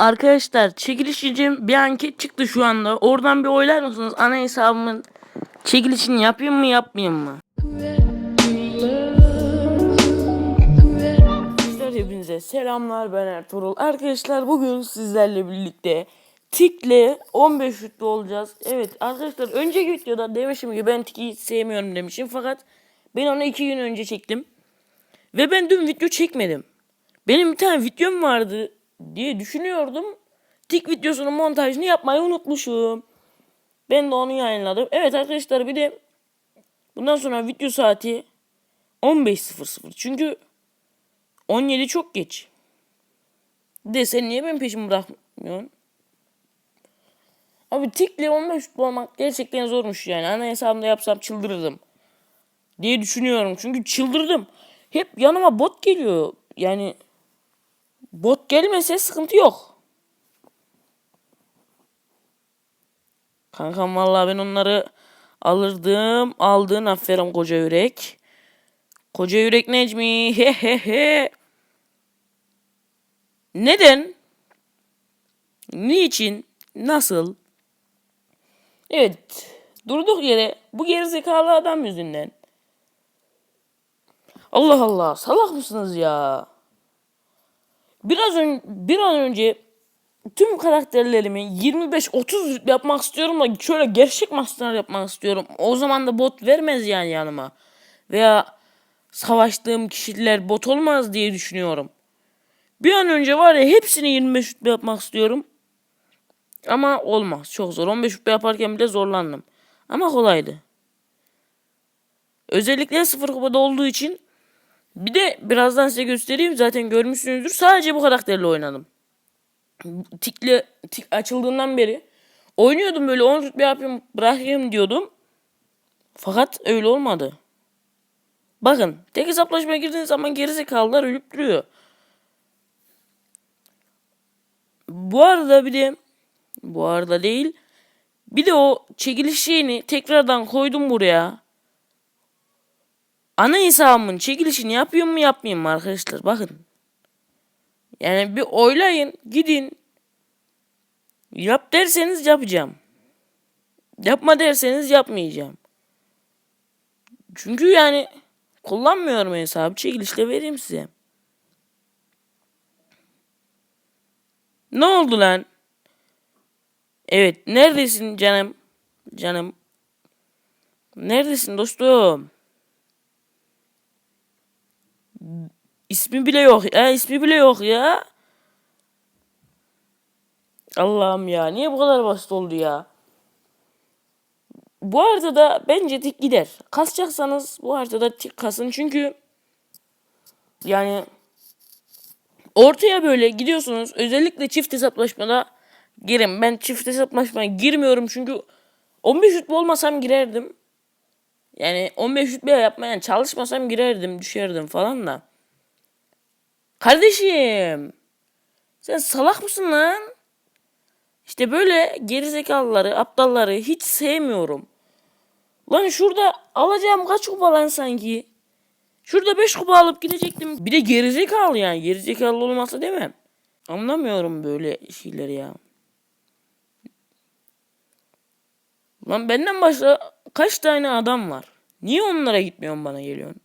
Arkadaşlar çekiliş için bir anket çıktı şu anda. Oradan bir oylar mısınız? Ana hesabımın çekilişini yapayım mı yapmayayım mı? Arkadaşlar hepinize selamlar ben Ertuğrul. Arkadaşlar bugün sizlerle birlikte Tik'le 15 rütbe olacağız. Evet arkadaşlar önceki videoda demişim ki ben Tik'i sevmiyorum demişim. Fakat ben onu 2 gün önce çektim. Ve ben dün video çekmedim. Benim bir tane videom vardı diye düşünüyordum. Tik videosunun montajını yapmayı unutmuşum. Ben de onu yayınladım. Evet arkadaşlar bir de bundan sonra video saati 15.00. Çünkü 17 çok geç. De sen niye benim peşimi bırakmıyorsun? Abi tikle 15 futbol olmak gerçekten zormuş yani. Ana hesabımda yapsam çıldırırdım. Diye düşünüyorum. Çünkü çıldırdım. Hep yanıma bot geliyor. Yani bot gelmese sıkıntı yok. Kankam vallahi ben onları alırdım. Aldın aferin koca yürek. Koca yürek Necmi. He he he. Neden? Niçin? Nasıl? Evet. Durduk yere bu gerizekalı adam yüzünden. Allah Allah. Salak mısınız ya? Biraz ön, bir an önce tüm karakterlerimi 25-30 rütbe yapmak istiyorum da şöyle gerçek master yapmak istiyorum. O zaman da bot vermez yani yanıma. Veya savaştığım kişiler bot olmaz diye düşünüyorum. Bir an önce var ya hepsini 25 rütbe yapmak istiyorum. Ama olmaz. Çok zor. 15 rütbe yaparken bile zorlandım. Ama kolaydı. Özellikle sıfır kupada olduğu için bir de birazdan size göstereyim. Zaten görmüşsünüzdür. Sadece bu karakterle oynadım. Tikle tik açıldığından beri oynuyordum böyle 10 rütbe yapayım bırakayım diyordum. Fakat öyle olmadı. Bakın tek hesaplaşmaya girdiğiniz zaman gerizekalılar ölüp duruyor. Bu arada bir de bu arada değil. Bir de o çekiliş şeyini tekrardan koydum buraya. Ana hesabımın çekilişini yapıyor mu yapmayayım mı arkadaşlar? Bakın. Yani bir oylayın. Gidin. Yap derseniz yapacağım. Yapma derseniz yapmayacağım. Çünkü yani kullanmıyorum hesabı. Çekilişle vereyim size. Ne oldu lan? Evet. Neredesin canım? Canım. Neredesin dostum? İsmi bile yok. Ya ismi bile yok ya. Allah'ım ya. Niye bu kadar basit oldu ya? Bu haritada bence tik gider. Kasacaksanız bu haritada tik kasın. Çünkü yani ortaya böyle gidiyorsunuz. Özellikle çift hesaplaşmada girin. Ben çift hesaplaşmaya girmiyorum çünkü 15 rütbe olmasam girerdim. Yani 15 rütbe yapmaya çalışmasam girerdim, düşerdim falan da. Kardeşim. Sen salak mısın lan? İşte böyle gerizekalıları, aptalları hiç sevmiyorum. Lan şurada alacağım kaç kupa lan sanki? Şurada 5 kupa alıp gidecektim. Bir de gerizekalı yani. Gerizekalı olmasa demem. Anlamıyorum böyle şeyleri ya. Lan benden başka kaç tane adam var? Niye onlara gitmiyorsun bana geliyorsun?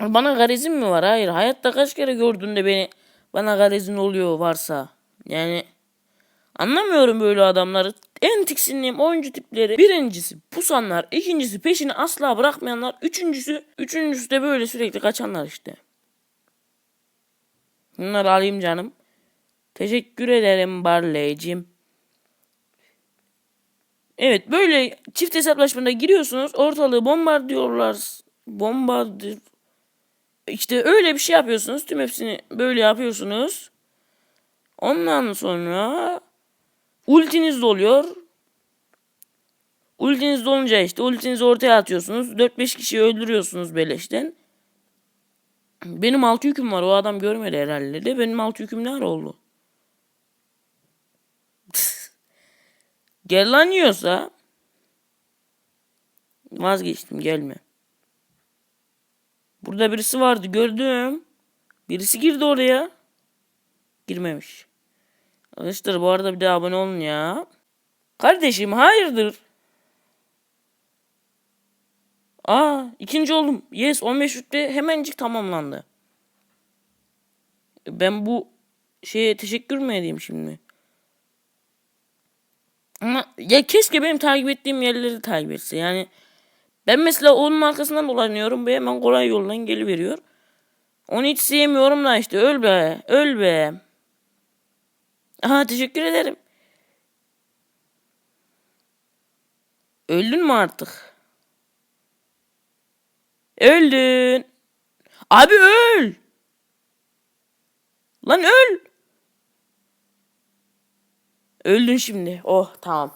Bana garizim mi var? Hayır. Hayatta kaç kere gördün de beni bana garizin oluyor varsa. Yani anlamıyorum böyle adamları. En tiksindiğim oyuncu tipleri. Birincisi pusanlar. ikincisi peşini asla bırakmayanlar. Üçüncüsü, üçüncüsü de böyle sürekli kaçanlar işte. Bunları alayım canım. Teşekkür ederim Barley'cim. Evet böyle çift hesaplaşmada giriyorsunuz. Ortalığı bombardiyorlar. Bombardır. İşte öyle bir şey yapıyorsunuz. Tüm hepsini böyle yapıyorsunuz. Ondan sonra ultiniz doluyor. Ultiniz dolunca işte ultinizi ortaya atıyorsunuz. 4-5 kişiyi öldürüyorsunuz beleşten. Benim altı yüküm var. O adam görmedi herhalde de. Benim altı yüküm ne oldu? Gel. Vazgeçtim gelme. Burada birisi vardı gördüm. Birisi girdi oraya. Girmemiş. Arkadaşlar bu arada bir de abone olun ya. Kardeşim hayırdır? Aa ikinci oldum. Yes 15 rütbe hemencik tamamlandı. Ben bu şeye teşekkür mü edeyim şimdi? Ama ya keşke benim takip ettiğim yerleri takip etse. Yani ben mesela onun arkasından dolanıyorum. Bu hemen kolay yoldan geliveriyor. Onu hiç sevmiyorum da işte öl be. Öl be. Aha teşekkür ederim. Öldün mü artık? Öldün. Abi öl. Lan öl. Öldün şimdi. Oh tamam.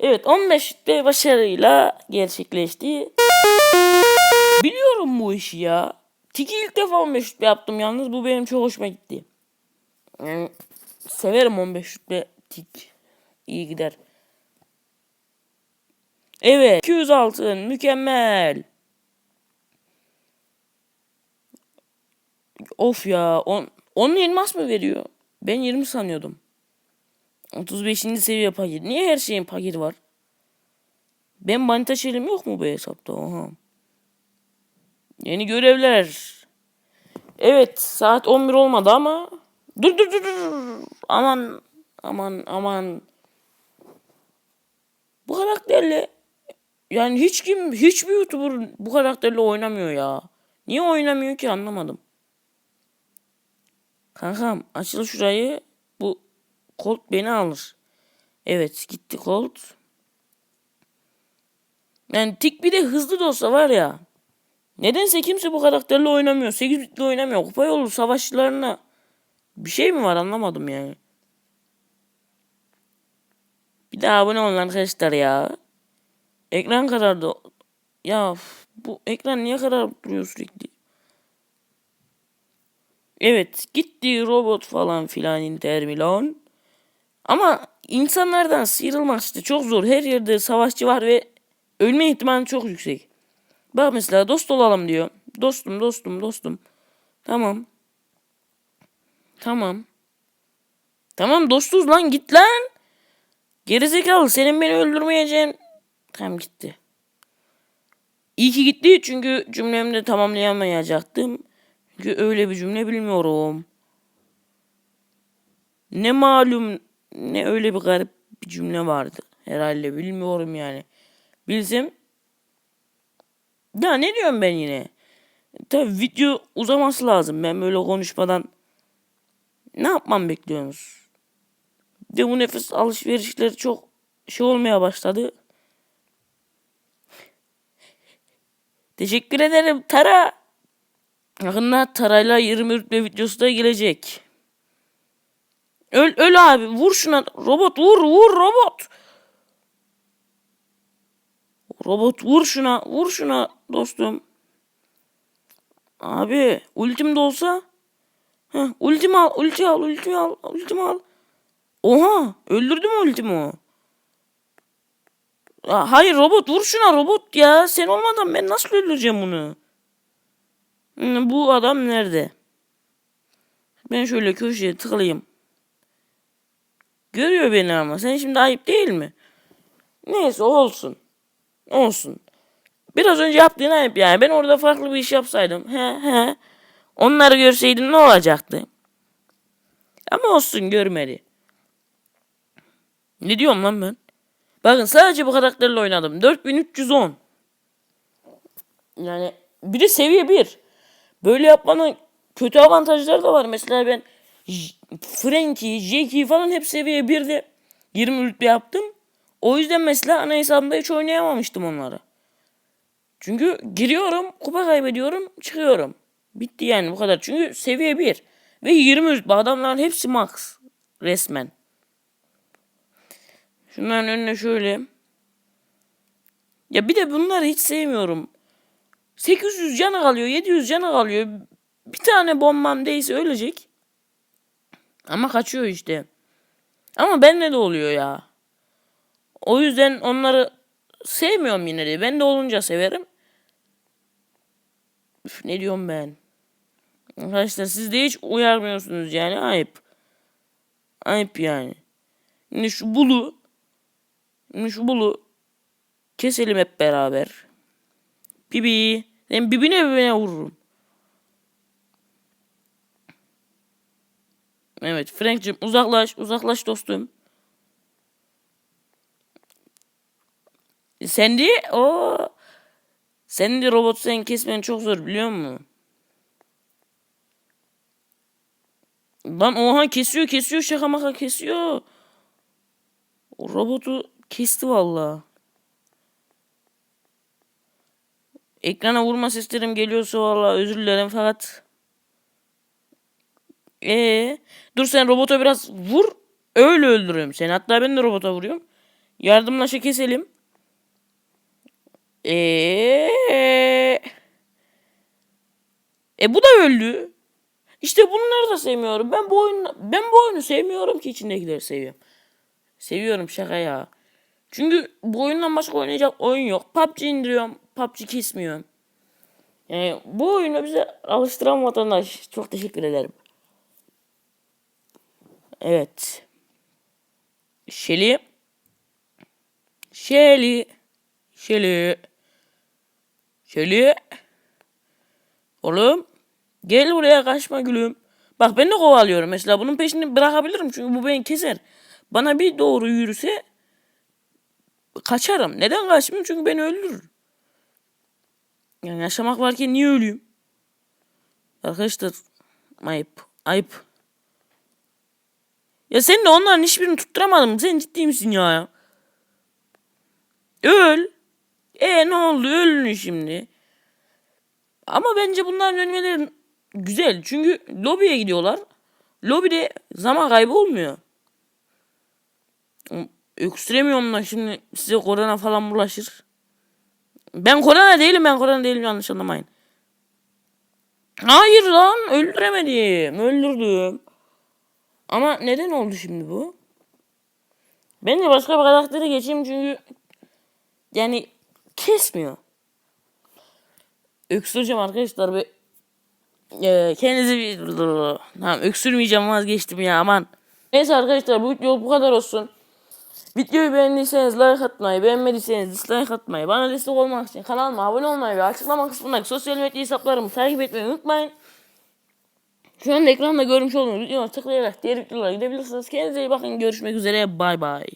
Evet 15 de başarıyla gerçekleşti. Biliyorum bu işi ya. Tiki ilk defa 15 rütbe yaptım yalnız bu benim çok hoşuma gitti. Yani severim 15 rütbe tik. İyi gider. Evet 200 altın mükemmel. Of ya on, onun elmas mı veriyor? Ben 20 sanıyordum. 35. seviye paket. Niye her şeyin paketi var? Ben manita şeyim yok mu bu hesapta? Oha. Yeni görevler. Evet saat 11 olmadı ama. Dur dur dur dur. Aman aman aman. Bu karakterle yani hiç kim hiçbir YouTuber bu karakterle oynamıyor ya. Niye oynamıyor ki anlamadım. Kankam açıl şurayı. Colt beni alır. Evet gitti Colt. Yani tik bir de hızlı da olsa var ya. Nedense kimse bu karakterle oynamıyor. 8 bitli oynamıyor. Kupa yolu savaşçılarına bir şey mi var anlamadım yani. Bir daha abone olun arkadaşlar ya. Ekran karardı. Ya bu ekran niye kararıp duruyor sürekli? Evet gitti robot falan filan Inter. Ama insanlardan sıyrılmak işte çok zor. Her yerde savaşçı var ve ölme ihtimali çok yüksek. Bak mesela dost olalım diyor. Dostum dostum dostum. Tamam. Tamam. Tamam dostuz lan git lan. Gerizekalı senin beni öldürmeyeceğin. Tamam gitti. İyi ki gitti çünkü cümlemi de tamamlayamayacaktım. Çünkü öyle bir cümle bilmiyorum. Ne malum ne öyle bir garip bir cümle vardı. Herhalde bilmiyorum yani. Bilsem ya ne diyorum ben yine? Tabi video uzaması lazım. Ben böyle konuşmadan ne yapmam bekliyorsunuz? De bu nefes alışverişleri çok şey olmaya başladı. Teşekkür ederim Tara. Yakında Tara'yla 20 rütbe videosu da gelecek. Öl öl abi vur şuna robot vur vur robot. Robot vur şuna vur şuna dostum. Abi ultim de olsa. Heh, ultim al ulti al ulti al ultim al. Oha öldürdü mü ultimi o? Hayır robot vur şuna robot ya. Sen olmadan ben nasıl öldüreceğim bunu? Bu adam nerede? Ben şöyle köşeye tıklayayım. Görüyor beni ama. Sen şimdi ayıp değil mi? Neyse olsun. Olsun. Biraz önce yaptığın ayıp yani. Ben orada farklı bir iş yapsaydım. He he. Onları görseydin ne olacaktı? Ama olsun görmedi. Ne diyorum lan ben? Bakın sadece bu karakterle oynadım. 4310. Yani bir de seviye 1. Böyle yapmanın kötü avantajları da var. Mesela ben Frankie, Jackie falan hep seviye 1'de 20 rütbe yaptım. O yüzden mesela ana hesabımda hiç oynayamamıştım onları. Çünkü giriyorum, kupa kaybediyorum, çıkıyorum. Bitti yani bu kadar. Çünkü seviye 1. Ve 20 rütbe adamların hepsi max. Resmen. Şunların önüne şöyle. Ya bir de bunları hiç sevmiyorum. 800 canı kalıyor, 700 canı kalıyor. Bir tane bombam değilse ölecek. Ama kaçıyor işte. Ama bende de oluyor ya. O yüzden onları sevmiyorum yine de. Ben de olunca severim. Üf, ne diyorum ben? Arkadaşlar siz de hiç uyarmıyorsunuz yani ayıp. Ayıp yani. Şimdi şu bulu şimdi şu bulu keselim hep beraber. Bibi. Ben bibine bibine vururum. Evet Frank'cim uzaklaş. Uzaklaş dostum. Sen de o sen de robot sen kesmen çok zor biliyor musun? Lan oha kesiyor kesiyor şaka maka kesiyor. O robotu kesti valla. Ekrana vurma seslerim geliyorsa valla özür dilerim fakat. Ee, dur sen robota biraz vur. Öyle öldürüyorum seni. Hatta ben de robota vuruyorum. Yardımlaşa keselim. Eee. E bu da öldü. İşte bunları da sevmiyorum. Ben bu oyunu ben bu oyunu sevmiyorum ki içindekileri seviyorum. Seviyorum şaka ya. Çünkü bu oyundan başka oynayacak oyun yok. PUBG indiriyorum. PUBG kesmiyorum. Yani bu oyunu bize alıştıran vatandaş. Çok teşekkür ederim. Evet. Şeli. Şeli. Şeli. Şeli. Oğlum. Gel buraya kaçma gülüm. Bak ben de kovalıyorum mesela. Bunun peşini bırakabilirim çünkü bu beni keser. Bana bir doğru yürüse kaçarım. Neden kaçmayayım? Çünkü beni öldürür. Yani yaşamak varken niye öleyim? Arkadaşlar ayıp. Ayıp. Ya sen de onların hiçbirini tutturamadım. Sen ciddi misin ya? Öl. E ne oldu? Ölün şimdi. Ama bence bunların ölmeleri güzel. Çünkü lobiye gidiyorlar. Lobide zaman kaybı olmuyor. Öksüremiyorum da şimdi size korona falan bulaşır. Ben korona değilim ben korona değilim yanlış anlamayın. Hayır lan öldüremedim. Öldürdüm. Ama neden oldu şimdi bu? Ben de başka bir karaktere geçeyim çünkü yani kesmiyor. Öksüreceğim arkadaşlar ve ee, kendinize bir... Tamam öksürmeyeceğim vazgeçtim ya aman. Neyse arkadaşlar bu video bu kadar olsun. Videoyu beğendiyseniz like atmayı, beğenmediyseniz dislike atmayı, bana destek olmak için kanalıma abone olmayı ve açıklama kısmındaki sosyal medya hesaplarımı takip etmeyi unutmayın. Şu anda ekranda görmüş olduğunuz videoları tıklayarak diğer videolara gidebilirsiniz. Kendinize iyi bakın. Görüşmek üzere. Bay bay.